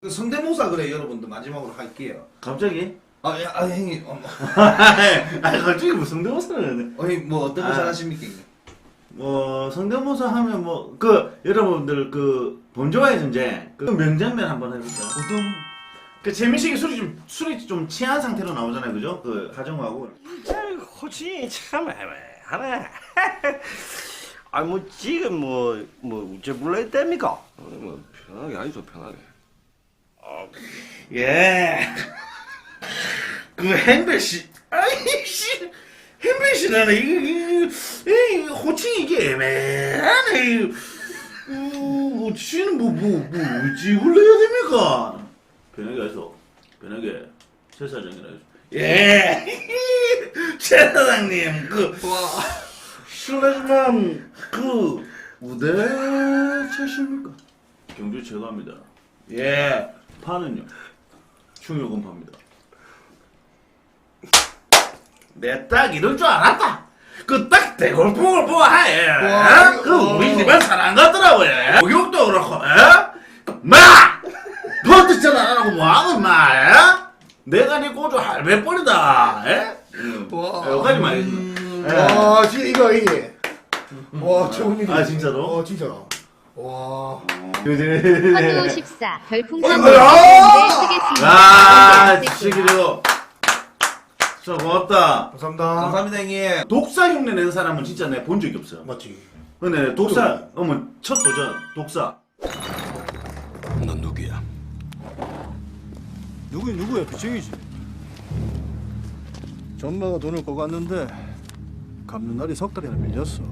그 성대모사 그래 여러분들 마지막으로 할게요. 갑자기? 아, 야, 아 형님, 어, 아 갑자기 무슨 성대모사를 어, 형님 뭐 어떤 거 아. 잘하십니까? 형님? 뭐 성대모사 하면 뭐 그 여러분들 그 본조화의 존재 그 명장면 한번 해볼까요? 어떤 그 재민식이 술이 좀 술이 좀 취한 상태로 나오잖아요, 그죠? 그 하정우하고 아이고, 호칭이 참 애매하네. 아뭐 지금 뭐뭐 우째 불러야 됩니까? 어, 뭐 편하게 아니죠 편하게 예. 그 행배 씨, 아이 씨, 행배 씨는 이게 이 호칭이 이게 애매하네. 이거. 어, 씨는 뭐뭐 뭐 어찌 불러야 됩니까? 편하게 해서 편하게 최 사장이라 해서. 예, 최 사장님 그 실례지만 그 우대 차십니까? 경주 최고입니다. 예, 파는요. 충요금 팝니다. 내 딱 이럴 줄 알았다. 그 딱 대골봉을 보아해. 와, 그 어. 우리 집안 사람 같더라고요. 목욕도 그렇고, 에? 마! 버티잖아 안 하고 뭐하고 마, 에? 내가 네 고조 할배 뻔이다, 에? 와. 여기까지 말해. 음, 예. 와 진짜 이거 이게 와 최고입니다 아, 진짜로? 어 진짜로 와 헌우 14 별풍선 어이구야! 쓰겠습니다. 아, 시기로. 자, 고맙다. 감사합니다 감사합니다 형님. 독사 흉내 낸 사람은 진짜 내가 본 적이 없어. 맞지 근데 독사, 어머, 첫 도전, 독사. 넌 누구야? 누구 누구야 비정이지. 전마가 돈을 왔는데 갚는 날이 석 달이나 밀렸어.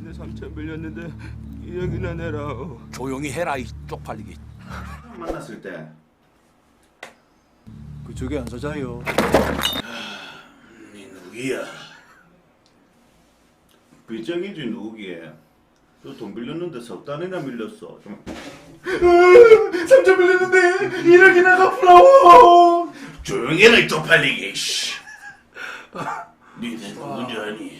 내 삼천 밀렸는데 여기나 내라 조용히 해라 이 쪽팔리기 만났을 때. 그쪽에 안 서자요. 니 누구야? 빚쟁이지 누구기에? 너돈 빌렸는데 석 달이나 밀렸어. 좀. 삼천 빌렸는데 이러기나 갚으라고. 조용히 해라 이 쪽팔리기. 씨. 니네 누군지 아니?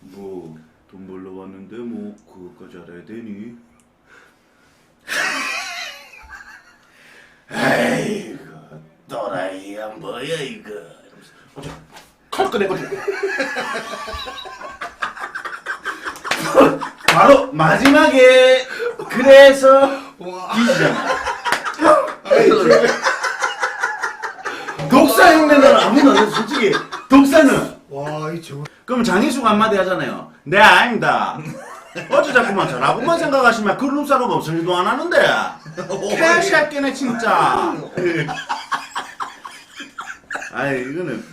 뭐 돈 벌러 왔는데 뭐 그것까지 알아야 되니? 아이고 또라이야 뭐야 이거? 이러면서 어저 칼 꺼내가지고 바로 마지막에 그래서 뒤지잖아. 독사 흉내는 아무도 안 해서 솔직히 독사는 와이 최고 그럼 장희수가 한마디 하잖아요. 네 아닙니다. 어째 자꾸만 저라고만 생각하시면 그런 사람 없을 일도 안 하는데. 개새끼네 진짜. 아이 이거는.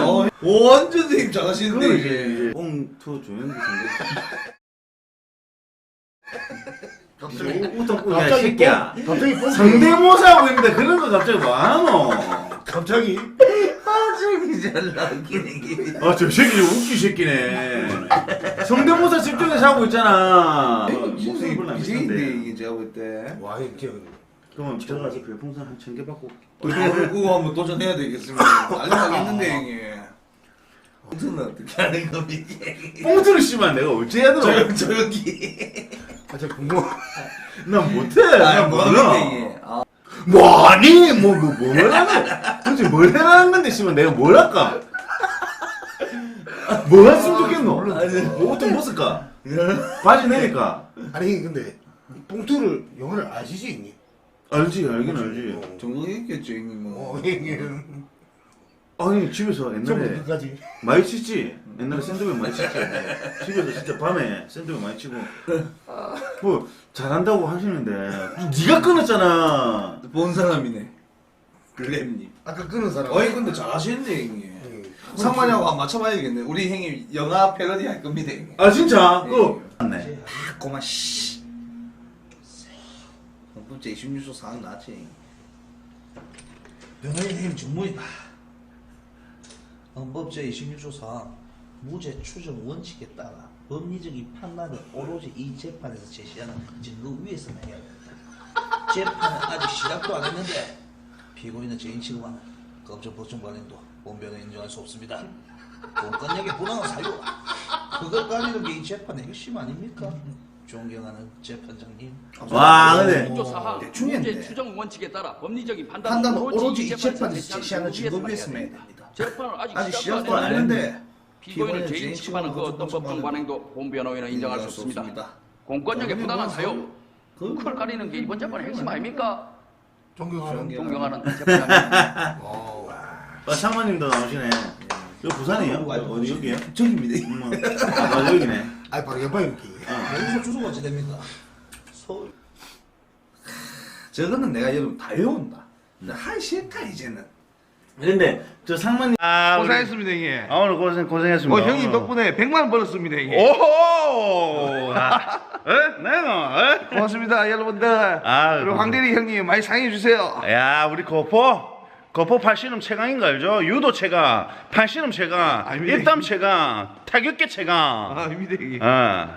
어, 완전 형님 잘하시는데 그거 이게. 이제 꽁투 조연기 갑자기 웃어 야 갑자기 새끼야. 뽕- 갑자기 뽕? 성대모사 하고 있는데 그런 거 갑자기 뭐하노 갑자기 아저기 잘 나오긴 이게. 아 저 새끼 웃기 새끼네 성대모사 집중해서 하고 있잖아 목소리 별로 안 비슷한데 이게 제가 볼 때. 와 이게 그러면 들어가서 별풍선 한 천 개 받고 그거 그거 한번 도전해야 되겠습니다. 알려가겠는데 형님. 무슨 어떻게 하는 겁니까? 뽕투를 씨만 내가 어찌 해야 되나 조용 조용히. 아 진짜 궁금해 난 못해 아 난 뭐하는데 몰라 이게. 아, 뭐하니 뭐뭘 하는 도대체 뭘 해라는 건데 씨발. 내가 뭘 할까? 뭐 했으면 좋겠노? 뭐부터 뭐 쓸까? 바지 내니까? 아니 근데 뽕투를 영어를 아시지 형님 알지 알긴 알지. 전공했겠죠 형님 뭐. 어 이게 아니 집에서 옛날에 끝까지. 많이 치지? 옛날에 샌드백 많이 치지? 집에서 진짜 밤에 샌드백 많이 치고. 뭐 잘한다고 하시는데. 네가 끊었잖아. 본 사람이네. 글램님. 아까 끊은 사람 어이 근데 잘하시는데 형님. 형님. 상관하고 한번 맞춰봐야겠네. 우리 형님 영화 패러디 할 겁니다 형님. 아 진짜 예. 그거 맞네 아, 고마 씨. 헌법제 26조 4항 나지. 변호인님 직무이다. 헌법제 26조 4항 무죄 추정 원칙에 따라 법리적인 판단은 오로지 이 재판에서 제시하는 증거 위에서만 해야 된다. 재판은 아직 시작도 안 했는데 피고인은 죄인 취급하는 검찰 법정 관련도 본변은 인정할 수 없습니다. 공권력의 부당한 사유 그걸 가리는 게 이 재판의 핵심 아닙니까? 존경하는 재판장님. 와 근데 민조사항 대충 했네. 문제 추정 원칙에 따라 법리적인 판단 판단은 오로지 이 재판에서 제시하는 증거 위에서만 해야 됩니다. 재판을 아직, 아직 시작도 안안 했는데 피고인을 죄인 취급하는 그 어떤 법정 관행도 본 변호인은 인정할 수 없습니다. 공권력의 부당한 뭐, 사유, 그- 그걸 가리는 게 이번 재판의 핵심 아닙니까? 존경하는 존경하는 재판장님. 어, 상마님도 나오시네 이거 부산이에요? 어디 여기에요? 저입니다. 음, 아 맞아 여기네 아이 바로 옆방에 이렇게 여기서 주소가 어찌 됩니까? 서울. 저거는 내가 여러분 다 외운다. 근데 하기 싫다 이제는. 근데 저 상마님 아, 우리- 고생했습니다 형님. 아 오늘 고생 고생했습니다 어 형님 덕분에 100만 원 벌었습니다 형님. 오호 아, 에? 내가 에? 고맙습니다 여러분들. 아, 그리고 황대리 형님 많이 상해 주세요. 야 우리 거포 거포 팔씨름 최강인 거 알죠? 유도 최강 팔씨름 최강 아닙니다. 입담 최강 타격계 최강 아 입니다 형님. 어.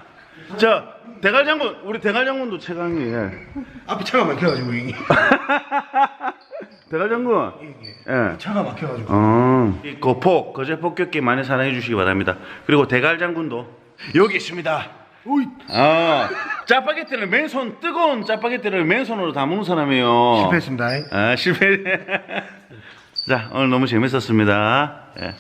저 대갈 장군 우리 대갈 장군도 최강이에요 앞에 차가 막혀가지고 형님 대갈 장군. 예. 차가 막혀가지고. 어. 이 거포 거제 폭격기 많이 사랑해 주시기 바랍니다. 그리고 대갈 장군도. 여기 있습니다. 어. 짜파게티를 맨손 뜨거운 짜파게티를 맨손으로 담은 사람이에요. 실패했습니다. 아 실패. 자 오늘 너무 재밌었습니다. 예.